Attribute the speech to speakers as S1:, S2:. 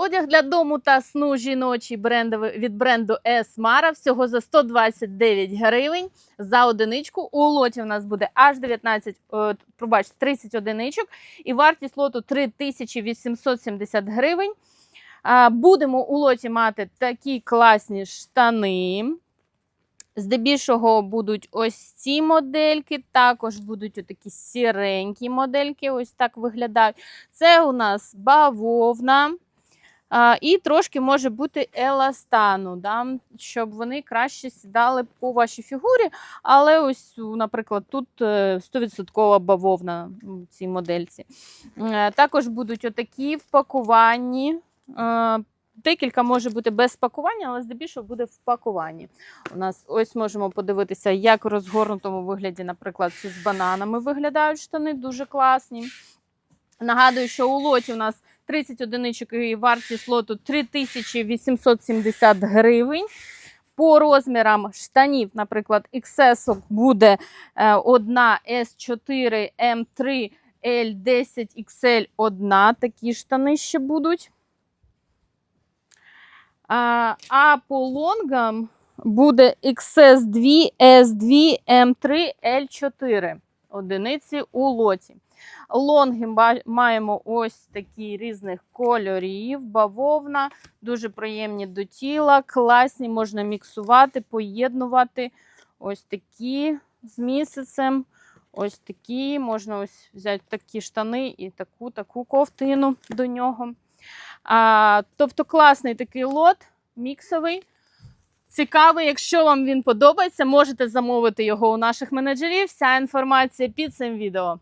S1: Одяг для дому та сну жіночий брендовий від бренду Esmara всього за 129 гривень за одиничку. У лоті у нас буде аж 19, е, пробачте, 30 одиничок і вартість лоту 3870 гривень. Будемо у лоті мати такі класні штани. Здебільшого будуть ось ці модельки, також будуть такі сіренькі модельки, ось так виглядають. Це у нас бавовна. І трошки може бути еластану, да, щоб вони краще сідали по вашій фігурі. Але ось, наприклад, тут е, 100% бавовна в цій модельці. Е, Також будуть отакі в пакуванні. Е, Декілька може бути без пакування, але здебільшого буде в пакуванні. У нас ось можемо подивитися, як в розгорнутому вигляді, наприклад, з бананами виглядають штани, дуже класні. Нагадую, що у лоті у нас 30 одиничок і вартість лоту 3870 гривень. По розмірам штанів, наприклад, XS буде е, одна S4, M3, L10, XL одна. Такі штани ще будуть. А по лонгам буде XS2, S2, M3, L4 одиниці у лоті. Лонги маємо ось такі різних кольорів, бавовна, дуже приємні до тіла, класні, можна міксувати, поєднувати. Ось такі з місяцем. Ось такі, можна ось взяти такі штани і таку таку ковтину до нього. А, тобто класний такий лот, міксовий. Цікавий, якщо вам він подобається, можете замовити його у наших менеджерів. Вся інформація під цим відео.